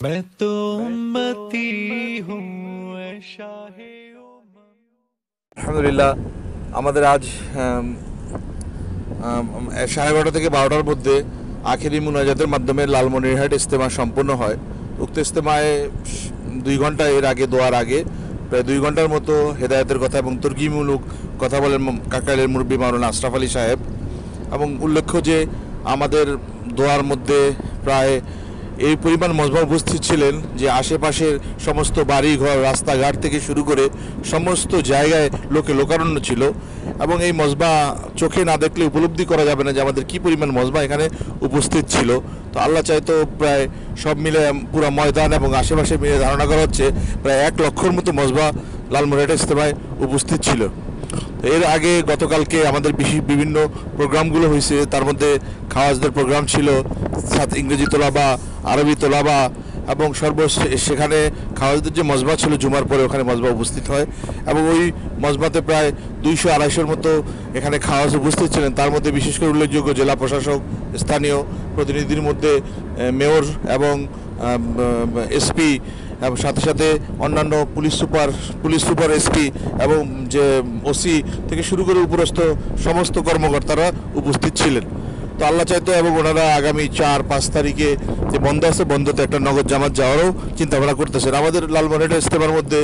मैं तो उम्मती हूँ ऐ शाहे আলহামদুলিল্লাহ আমাদের আজ আম, আম, সাড়ে বারোটা থেকে বারোটার মধ্যে আখেরি মুনাজাতের মাধ্যমে লালমনিরহাট ইস্তেমা সম্পন্ন হয় উক্ত ইস্তেমায় স- দুই ঘন্টা এর আগে দোয়ার আগে প্রায় দুই ঘন্টার মতো হেদায়তের কথা এবং তর্কিমূলক কথা বলেন ম- কাকাইলের মুরব্বী মাওলানা আশরাফ আলী সাহেব এবং উল্লেখ্য যে আমাদের দোয়ার মধ্যে প্রায় এই পরিমাণ মজমা উপস্থিত ছিলেন যে আশেপাশের সমস্ত বাড়ি ঘর রাস্তাঘাট থেকে শুরু করে সমস্ত জায়গায় লোকে লোকারণ্য ছিল এবং এই মজমা চোখে না দেখলে উপলব্ধি করা যাবে না যে আমাদের কি পরিমাণ মজমা এখানে উপস্থিত ছিল। তো আল্লাহ চাইতো প্রায় সব মিলে পুরো ময়দান এবং আশেপাশে মিলে ধারণা করা হচ্ছে প্রায় এক লক্ষর মতো মজমা লালমোহরেট ইস্তেমায় উপস্থিত ছিল। এর আগে গতকালকে আমাদের বিভিন্ন প্রোগ্রামগুলো হয়েছে, তার মধ্যে খাওয়াজদের প্রোগ্রাম ছিল ইংরেজি তোলাবা, আরবি তোলাবা এবং সর্বশেষ সেখানে খাওয়াজদের যে মজমা ছিল জুমার পরে ওখানে মজমা উপস্থিত হয় এবং ওই মজমাতে প্রায় দুইশো আড়াইশোর মতো এখানে খাওয়াজ উপস্থিত ছিলেন। তার মধ্যে বিশেষ করে উল্লেখযোগ্য জেলা প্রশাসক, স্থানীয় প্রতিনিধির মধ্যে মেয়র এবং এসপি এবং সাথে সাথে অন্যান্য police super police super SP এবং যে ওসি থেকে শুরু করে উপরস্থ সমস্ত কর্মকর্তারা উপস্থিত ছিলেন। তো আল্লাহ চাইতো এবং ওনারা আগামী চার, পাঁচ তারিখে যে বন্ধ আছে, বন্ধতে একটা নগদ জামাত যাওয়ারও চিন্তা ভাবনা করতেছেন। আমাদের লালমনিরহাট ইস্তেমার মধ্যে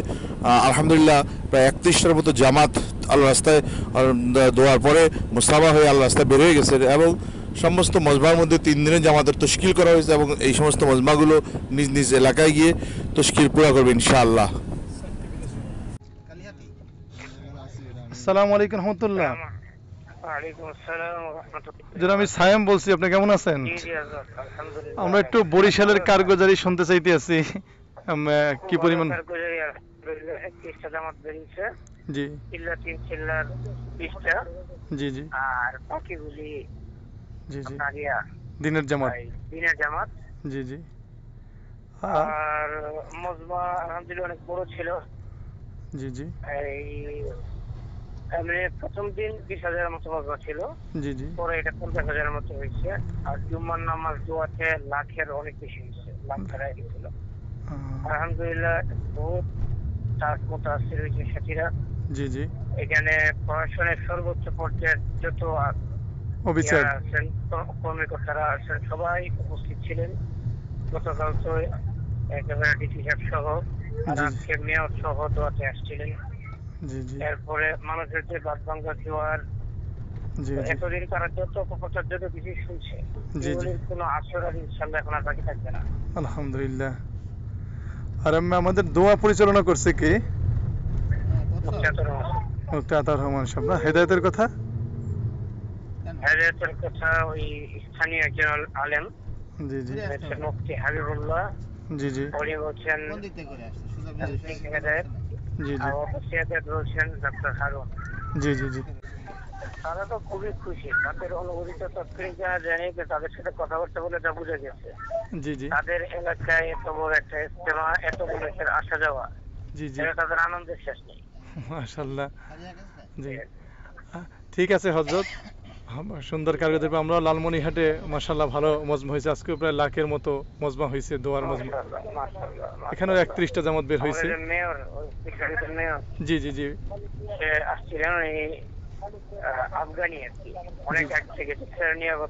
আলহামদুলিল্লাহ প্রায় একত্রিশটার মতো জামাত আল্লাহ রাস্তায় দোয়ার পরে মুস্তাবা হয়ে আল্লাহ রাস্তায় বের হয়ে গেছে এবং সমস্ত মজমার মধ্যে তিন দিনের জামাতের তশকিল করা হয়েছে এবং এই সমস্ত মজমাগুলো নিজ নিজ এলাকায় গিয়ে তশকিল পুরা করবে ইনশাআল্লাহ। আসসালামু আলাইকুম রহমতুল্লাহ। আমি সায়েম বলছি আপনি কেমন আছেন? জি, জি, আজাদ, আলহামদুলিল্লাহ। আমরা একটু বরিশালের কারগুজারি শুনতে চাইতে আছি। কি পরিমাণ জি। জি জি। আর বাকিগুলি জি জি। দিনের জামাত। দিনের জামাত। জি জি। আর মজমা আলহামদুলিল্লাহ অনেক বড় ছিল। জি জি। এই প্রথম দিন বিশ হাজারের মতো মজমা ছিল। জি জি। পরে এটা পঞ্চাশ হাজারের মতো হয়েছে। আর জুম্মার নামাজ দোয়াতে লাখের অনেক বেশি হয়েছে। লাখ গেছিল আহ, আলহামদুলিল্লাহ বহুত তার মোতাসির হয়েছে সাথীরা। জি জি। এখানে প্রশাসনের সর্বোচ্চ পর্যায়ের যত অফিসার। আছেন কর্মকর্তারা আছেন সবাই উপস্থিত ছিলেন। গতকাল তো একেবারে ডিসি সাহেব সহ আর। আজকে মেয়র সহ দোয়াতে আসছিলেন। এরপরে মানুষের যে বাদ ভাঙ্গা জোয়ার জি জি। এতদিন তারা যত অপপ্রচার যত কিছু শুনছে জি, জি। এগুলির কোনো আসর আর ইনশাল্লাহ এখন আর বাকি থাকবে না। আলহামদুলিল্লাহ। আর আমি আমাদের দোয়া পরিচালনা করছে কি? মুক্তাতর। রহমান। সাহেব না? হেদায়তের কথা? হেদায়তের কথা ওই স্থানীয় একজন আলেম জি জি। মুফতি হাবিবুল্লাহ। জি জি। উনি বলছেন হেদায়ত জি জি। অফিসিয়াতে রয়েছেন ডক্টর হারুন। জি জি জি। তারা তো খুবই খুশি। তাদের অনুভূতি তো যারা জানে যে তাদের সাথে কথাবার্তা বলে যা বুঝে গেছে। জি জি। তাদের এলাকায় এত বড় একটা ইস্তেমা এত মানুষের আসা যাওয়া জি জি। তাদের আনন্দের শেষ নেই। মাশাল্লাহ। জি। ঠিক আছে হজরত। সুন্দর কারগর আমরা লালমনিহাটে মাশাল্লাহ ভালো মজমা হয়েছে। আজকে প্রায় লাখের মতো মজমা হয়েছে দোয়ার মজমা। এখানেও একত্রিশটা জামাত বের হয়েছে। জি জি জি। সে আসছিলেন এই আহ, আফগানি অনেক আগ থেকে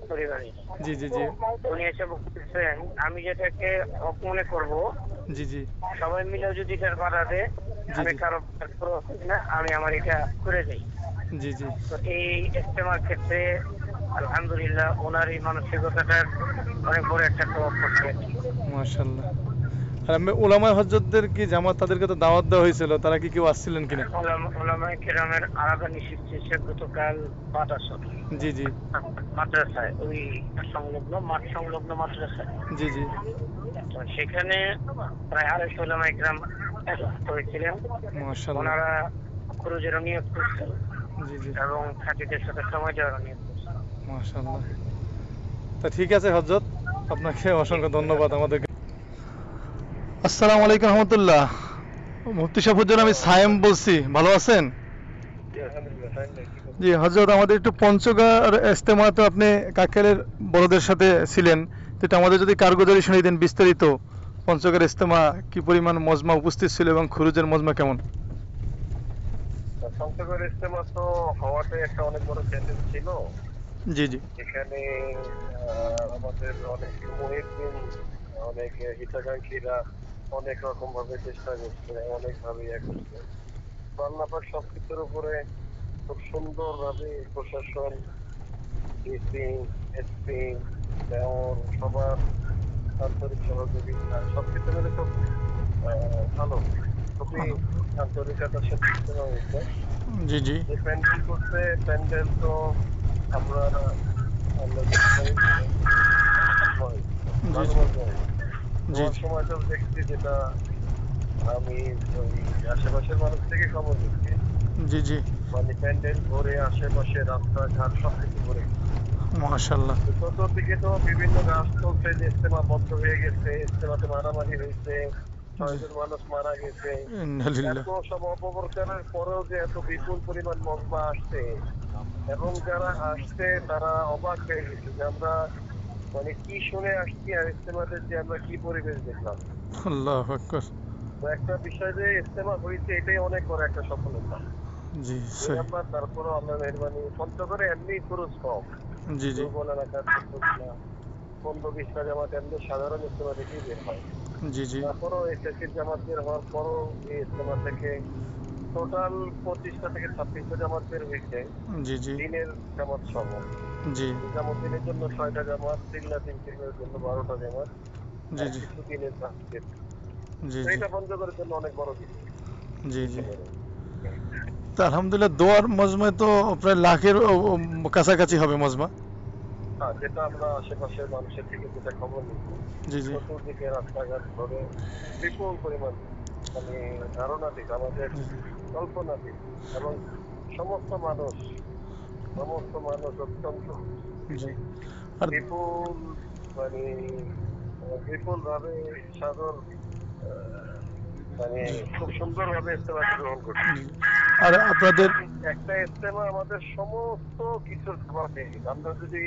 পরিবারে। জি জি জি। উনি এসে বলতেছেন আমি যেটাকে হক মনে করব জি জি। সবাই মিলে যদি এটার বাধা দেয় আমি কারও না আমি আমার এটা করে যাই। জি জি। তো এই ইস্তেমার ক্ষেত্রে আলহামদুলিল্লাহ ওনার এই মানসিকতাটার অনেক বড় একটা প্রভাব পড়ছে। মাশাল্লাহ আর আমি ওলামা হজরতদের কি জামাত তাদেরকে তো দাওয়াত দেওয়া হয়েছিল তারা কি কেউ আসছিলেন কিনা? ওলামা- কেরামের আলাদা নিষিদ্ধ ছিল গতকাল বাতাসর জি জি। মাদ্রাসায় ওই সংলগ্ন মাঠ সংলগ্ন মাদ্রাসায়। জি জি। সেখানে প্রায় আড়াইশো ওলামা একত্রিত হয়েছিলেন। ওনারা ক্রুজেরও নিয়োগ জি এবং খাতিদের সাথে সময় দেওয়ারও নিয়োগ মাশাল্লাহ তা ঠিক আছে হজরত আপনাকে অসংখ্য ধন্যবাদ আমাদেরকে। আসসালামু আলাইকুম রহমতুল্লাহ। মুফতি আমি সায়েম বলছি। ভালো আছেন? জি হজরত আমাদের একটু পঞ্চগড় ইস্তেমা তো আপনি কাকেলের বড়দের সাথে ছিলেন। তো এটা আমাদের যদি কারগুজারি শুনিয়ে দেন বিস্তারিত। পঞ্চগড় ইস্তেমা কি পরিমাণ মজমা উপস্থিত ছিল এবং খুরুজের মজমা কেমন? সংসদের ইস্তেমা তো হওয়াটাই একটা অনেক বড় চ্যালেঞ্জ ছিল। জি জি। এখানে আমাদের অনেক মহিদিন অনেক হিতাকাঙ্ক্ষীরা অনেক রকম ভাবে চেষ্টা করছে অনেক ভাবে ইয়ে করছে। তো আল্লাহ পাক সবকিছুর উপরে খুব সুন্দর ভাবে প্রশাসন ডিসি এসপি মেয়র সবার আন্তরিক সহযোগিতা সবকিছু মিলে খুব ভালো। খুবই আন্তরিকতার সাথে হয়েছে। জি জি। প্যান্ডেল করছে প্যান্ডেল তো আমরা। জি সময় তো দেখছি যেটা আমি ওই আশেপাশের মানুষ থেকে খবর দিচ্ছি জি জি। মানে প্যান্ডেল ভরে আশেপাশে রাস্তাঘাট সব কিছু ভরে মাশাল্লাহ চতুর্দিকে তো বিভিন্ন গাছ চলছে যে ইস্তেমা বন্ধ হয়ে গেছে ইস্তেমাতে মারামারি হয়েছে। ছয়জন মানুষ মারা গেছে। এত সব অপপ্রচারের পরেও যে এত বিপুল পরিমাণ মজমা আসছে এবং যারা আসছে তারা অবাক হয়ে গেছে যে আমরা মানে কি শুনে আসছি আর ইস্তেমাদের যে আমরা কি পরিবেশ দেখলাম। আল্লাহ তো একটা বিষয় যে ইস্তেমা হয়েছে এটাই অনেক বড় একটা সফলতা। জি সহি। আল্লাহ মেহরবানি পঞ্চগড়ে এমনি খরচ কম। জি জি। দুর্বল এলাকার না পনেরো বিশটা জামাত এমনি সাধারণ ইস্তেমা দেখেই বের হয়। জি জি। তারপরও এসএসসির জামাত বের হওয়ার পরও এই ইস্তেমা থেকে টোটাল পঁচিশটা থেকে ছাব্বিশটা জামাত বের হয়েছে। জি জি। দিনের জামাত সহ। জি। নিজামুদ্দিনের জন্য ছয়টা জামাত জন্য বারোটা জামাত জি জি। দিনের জি এটা পঞ্চগড়ের জন্য অনেক বড় কিছু। জি জি। আলহামদুলিল্লাহ দোয়ার মজমায় তো প্রায় লাখের কাছাকাছি হবে মজমা। যেটা আমরা আশেপাশের মানুষের থেকে যেটা খবর নিচ্ছি চতুর্দিকে রাস্তাঘাট ধরে বিপুল পরিমাণ মানে ধারণা দিক আমাদের কল্পনা দিক এবং সমস্ত মানুষ সমস্ত মানুষ অত্যন্ত বিপুল মানে বিপুল ভাবে সাধন মানে খুব সুন্দর ভাবে ইস্তেমাকে গ্রহণ করছে। আর আপনাদের একটা ইস্তেমা আমাদের সমস্ত কিছুর খাবার আমরা যদি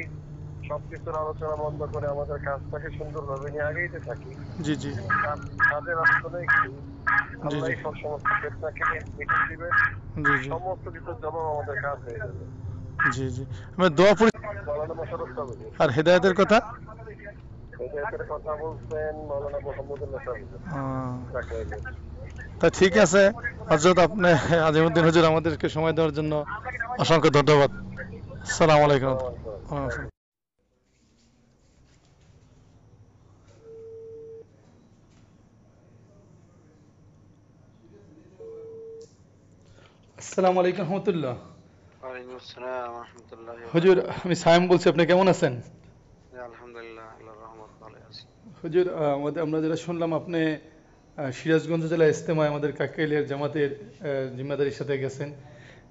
সবকিছুর আলোচনা বন্ধ করে আমাদের কাজটাকে সুন্দরভাবে নিয়ে আগেইতে থাকি। জি জি। কাজ- কাজের আসলে কি? আল্লাহ। সব সমস্ত দিবে। সমস্ত কিছুর জবাব আমাদের কাজ হয়ে যাবে। জি জি। আমি দোয়া পড়ি আর হেদায়তের কথা? এদের কথা বলছেন মৌলানা মোহাম্মদুল্লাহ তা ঠিক আছে। হজরত আপনি আজিমুদ্দিন হুজুর আমাদেরকে সময় দেওয়ার জন্য অসংখ্য ধন্যবাদ। আসসালামু আলাইকুম। আসসালামু আলাইকুম রহমতুল্লাহ। হুজুর আমি সায়েম বলছি আপনি কেমন আছেন? আলহামদুলিল্লাহ রহমত ভালো আছি। হুজুর আমাদের আমরা যেটা শুনলাম আপনি সিরাজগঞ্জ জেলা ইস্তেমায় আমাদের জামাতের জিম্মাদারির সাথে গেছেন।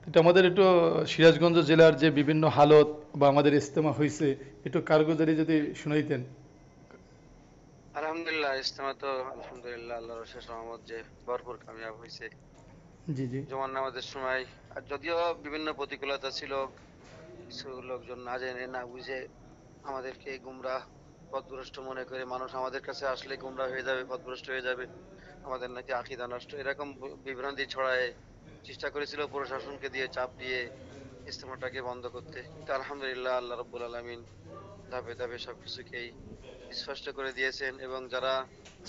এটা আমাদের একটু সিরাজগঞ্জ জেলার যে বিভিন্ন হালত বা আমাদের ইস্তেমা হয়েছে একটু কারগুজারি যদি শুনাইতেন। আলহামদুলিল্লাহ ইস্তেমা তো আলহামদুলিল্লাহ আল্লাহর শেষ রহমত যে ভরপুর কামিয়াব হয়েছে জমান নামাজের সময়। আর যদিও বিভিন্ন প্রতিকূলতা ছিল, কিছু লোকজন না জেনে, না বুঝে আমাদেরকে গুমরাহ, পথভ্রষ্ট মনে করে মানুষ আমাদের কাছে আসলে গুমরাহ হয়ে যাবে, পথভ্রষ্ট হয়ে যাবে। আমাদের নাকি আকিদা নষ্ট। এরকম বিভ্রান্তি ছড়ায় চেষ্টা করেছিল প্রশাসনকে দিয়ে চাপ দিয়ে ইস্তেমাটাকে বন্ধ করতে। কিন্তু আলহামদুলিল্লাহ আল্লাহ রব্বুল আলমিন ধাপে ধাপে সবকিছুকেই স্পষ্ট করে দিয়েছেন এবং যারা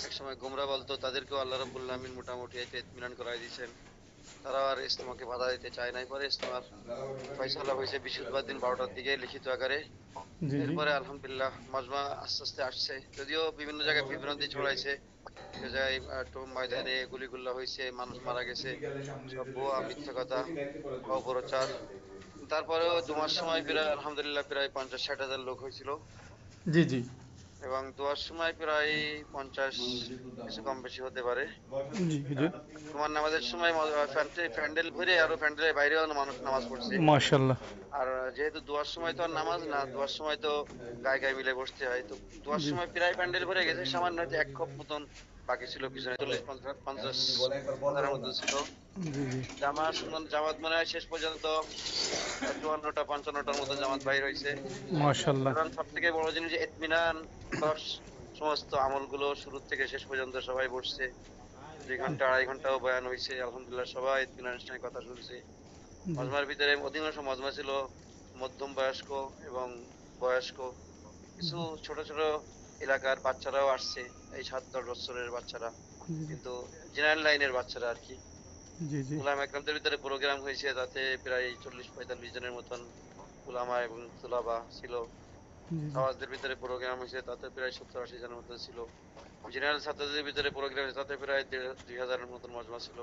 একসময় গুমরা বলতো, তাদেরকেও আল্লাহ রব্বুল আলমিন মোটামুটি এতে ইতমিনান করাই দিয়েছেন। তারা আর ইস্তেমাকে বাধা দিতে চায় নাই। পরে ইস্তেমার ফয়সালা হয়েছে বৃহস্পতিবার দিন বারোটার দিকে লিখিত আকারে। এরপরে আলহামদুলিল্লাহ মাজমা আস্তে আস্তে আসছে। যদিও বিভিন্ন জায়গায় বিভ্রান্তি ছড়াইছে। জায়গায় ময়দানে গুলিগুল্লা হয়েছে মানুষ মারা গেছে। সব ভুয়া মিথ্যা কথা অপপ্রচার। তারপরেও দুমার সময় প্রায় আলহামদুলিল্লাহ প্রায় পঞ্চাশ ষাট হাজার লোক হয়েছিল। জি জি। এবং দোয়ার সময় প্রায় পঞ্চাশ কিছু কম বেশি হতে পারে। তোমার নামাজের সময় প্যান্ডেল ঘুরে আরও প্যান্ডেলের বাইরেও মানুষ নামাজ পড়ছে। মাশাল্লাহ আর যেহেতু দোয়ার সময় তো আর নামাজ না দোয়ার সময় তো গায়ে গায়ে মিলে বসতে হয়। তো দোয়ার সময় প্রায় প্যান্ডেল ভরে গেছে সামান্য এক খপ মতন বাকি ছিল পিছনে চল্লিশ পঞ্চাশ মতো ছিল। জি জি। জামাত মানে- শেষ পর্যন্ত চুয়ান্নটা পঞ্চান্নটার মতো জামাত বাইর হয়েছে। কারণ সব থেকে বড় জিনিস দশ সমস্ত আমলগুলো শুরু থেকে শেষ পর্যন্ত সবাই বসছে। দুই ঘণ্টা আড়াই ঘন্টাও বয়ান হয়েছে। আলহামদুলিল্লাহ সবাই দিন অনুষ্ঠানে কথা শুনছে। মজমার ভিতরে অধিকাংশ মজমা ছিল মধ্যম বয়স্ক এবং বয়স্ক। কিছু ছোট ছোট এলাকার বাচ্চারাও আসছে এই সাত দশ বছরের বাচ্চারা। কিন্তু জেনারেল লাইনের বাচ্চারা আর কি। জি একরামদের ভিতরে প্রোগ্রাম হয়েছে তাতে প্রায় চল্লিশ পঁয়তাল্লিশ জনের মতন উলামা এবং তুলাবা ছিল। আওয়াজদের ভিতরে প্রোগ্রাম হয়েছে তাতে প্রায় সত্তর আশি জনের মতন ছিল। জেনারেল ছাত্রদের ভিতরে প্রোগ্রাম হয়েছে তাতে প্রায় দুই হাজারের মতন মজমা ছিল।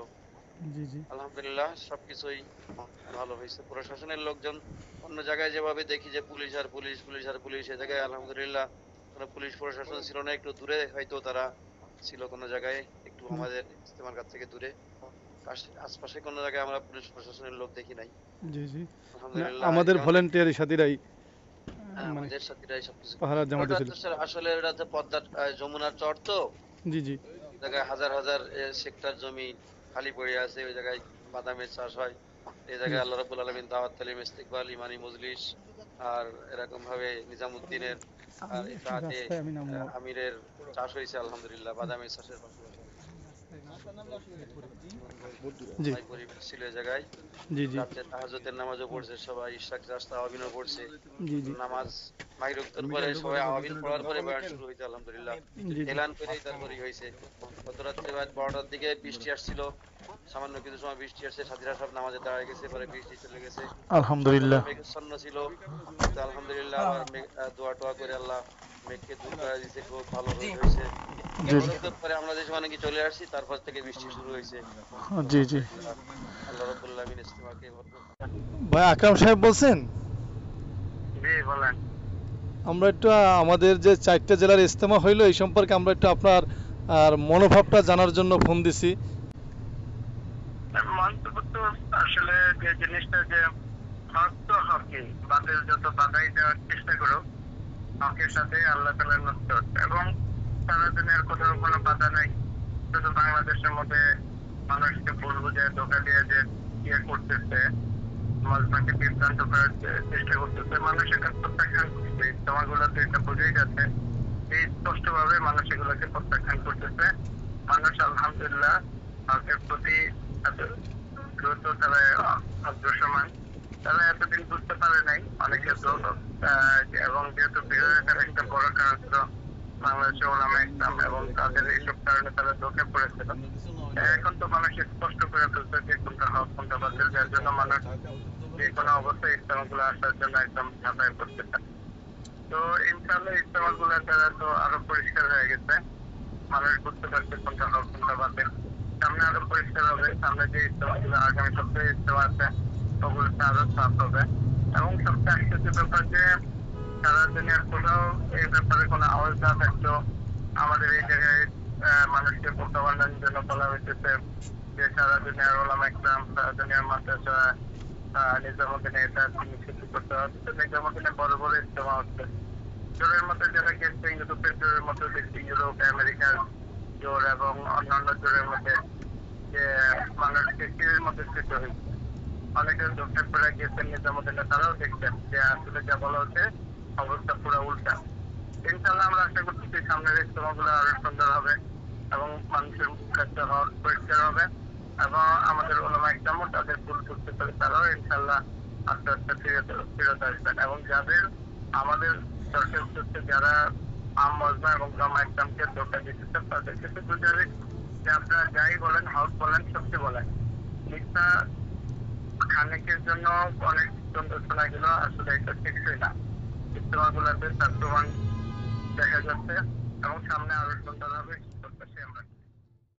আলহামদুলিল্লাহ সবকিছুই ভালো হয়েছে। প্রশাসনের লোকজন অন্য জায়গায় যেভাবে দেখি যে পুলিশ আর পুলিশ পুলিশ আর পুলিশ এ জায়গায় আলহামদুলিল্লাহ কোনো পুলিশ প্রশাসন ছিল না একটু দূরে হয়তো তারা ছিল কোনো জায়গায় একটু আমাদের ইস্তেমার কাছ থেকে দূরে। আশপাশে কোনো জায়গায় আমরা পুলিশ প্রশাসনের লোক দেখি নাই। জি জি। আমাদের ভলেন্টিয়ারি সাথীরাই হ্যাঁ, মানে আমাদের সাথীরাই সবকিছু। পাহারা জামাতে ছিল আসলে এটা তো পদ্মার আহ, যমুনার চর তো? জি জি। জায়গায় হাজার হাজার সেক্টর জমি খালি পড়ে আছে ওই জায়গায় বাদামের চাষ হয়। এই জায়গায় আল্লাহ রাব্বুল আলামিন দাওয়াত তালিম ইস্তিকবাল ইমানি মজলিস আর এরকম ভাবে নিজামুদ্দিনের আমিরের চাষ হয়েছে আলহামদুলিল্লাহ বাদামের চাষের পাশাপাশি নামাজও পড়ছে সবাই রাস্তা পড়ছে। নামাজ পরে সবাই আওয়াবিন পড়ার পরে বয়ান শুরু হইছে আলহামদুলিল্লাহ। এলান করেই তারপরেই হয়েছে গত রাত্রে বারোটার দিকে বৃষ্টি আসছিল। সামান্য কিছু সময় বৃষ্টি আসছে সাথীরা সব নামাজে দাঁড়ায় গেছে পরে বৃষ্টি চলে গেছে। আলহামদুলিল্লাহ। মেঘাচ্ছন্ন ছিল। তো আলহামদুলিল্লাহ আবার মেঘ- দোয়া টোয়া করে আল্লাহ মেঘকে দূর করে দিয়েছে খুব ভালো হয়েছে। পরে আমরা যে সময় নাকি চলে আসছি তারপর থেকে বৃষ্টি শুরু হয়েছে। জি জি। আল্লাহ রব্বুল আমিন ইস্তেমাকে বরকত ভাই আকরাম সাহেব বলছেন? জি বলেন। আমরা একটু আমাদের যে চারটা জেলার ইজতেমা হইল এই সম্পর্কে আমরা একটু আপনার আর মনোভাবটা জানার জন্য ফোন দিছি। মন্তব্য তো আসলে যে জিনিসটা যে হক তো হকই বাতিল যত বাধাই দেওয়ার চেষ্টা করো হকের সাথে আল্লাহ তালার নস্তর এবং সারা দুনিয়ার কোথাও কোনো বাধা নাই, শুধু বাংলাদেশের মধ্যে মানুষকে ভুল বুঝে, ধোকা দিয়ে যে ইয়ে করতেছে মজমাকে বিভ্রান্ত করার চেষ্টা করতেছে মানুষ এটা প্রত্যাখ্যান করছে। ইস্তমাগুলোতে এটা বোঝাই যাচ্ছে। এই স্পষ্টভাবে মানুষ এগুলোকে প্রত্যাখ্যান করতেছে। মানুষ আলহামদুলিল্লাহ, হকের প্রতি দ্রুত তারা অগ্রসমান তারা এতদিন বুঝতে পারে নাই অনেকে এবং যেহেতু বিরোধিতার একটা বড় কারণ ছিল ইসলাম এবং তাদের তারা এখন তো মানুষ স্পষ্ট করে যে কোনটা হক কোনটা যার জন্য মানুষ যে কোনো অবস্থায় ইসলামগুলো আসার জন্য একদম ঝাঁপাই করতেছে তো ইনশাআল্লাহ ইসলামগুলোর দ্বারা তো আরও পরিষ্কার হয়ে গেছে। মানুষ বুঝতে পারছে কোনটা হক, কোনটা বাতিল। সামনে আরও পরিষ্কার হবে সামনে যে ইস্তেমাগুলো আগামী সপ্তাহে ইস্তেমা আছে ওগুলোতে আরও সাফ হবে এবং সবচেয়ে আশ্চর্য ব্যাপার যে সারা দুনিয়ার কোথাও এই ব্যাপারে কোনো আওয়াজ না থাকলেও আমাদের এই জায়গায় মানুষকে প্রত্যাবর্তনের জন্য বলা হয়েছে যে সারা দুনিয়ার ওলামা ইসলাম সারা দুনিয়ার মাদ্রাসা নিজামুদ্দিনে এটা নিষিদ্ধ করতে হবে তো নিজামুদ্দিনে বড় বড় ইস্তেমা হচ্ছে জোরের মধ্যে যারা গেছে ইউরোপের জোরের মধ্যে দেখছি ইউরোপ আমেরিকার জোর এবং অন্যান্য জোরের মধ্যে যে মানুষ কৃষির মধ্যে স্থিত হয়েছে। অনেকে দক্ষিণ পড়ে গিয়েছেন নিজামুদ্দিনে তারাও দেখছেন যে আসলে যা বলা হচ্ছে অবস্থা পুরো উল্টা। ইনশাল্লাহ আমরা আশা করছি যে সামনের ইস্তমাগুলো আরও সুন্দর হবে এবং মানুষের কাছে পরিষ্কার হবে এবং আমাদের ওলামা একদমও তাদের ভুল করতে পারে, তারাও ইনশাল্লাহ আস্তে আস্তে ফিরত ফিরত আসবেন। এবং যাদের আমাদের হচ্ছে যারা আম মজমা এবং জামা একদমকে ধোকা দিতেছে তাদেরকে তো গুজারিশ যে আপনারা যাই বলেন, হাউস বলেন সত্যি বলেন, মিথ্যা খানিকের জন্য অনেক সুন্দর শোনা গেল আসলে এটা ঠিকই না। ইস্তমাগুলোতে তার প্রমাণ দেখা যাচ্ছে এবং সামনে আরও সুন্দর হবে প্রত্যাশী আমরা।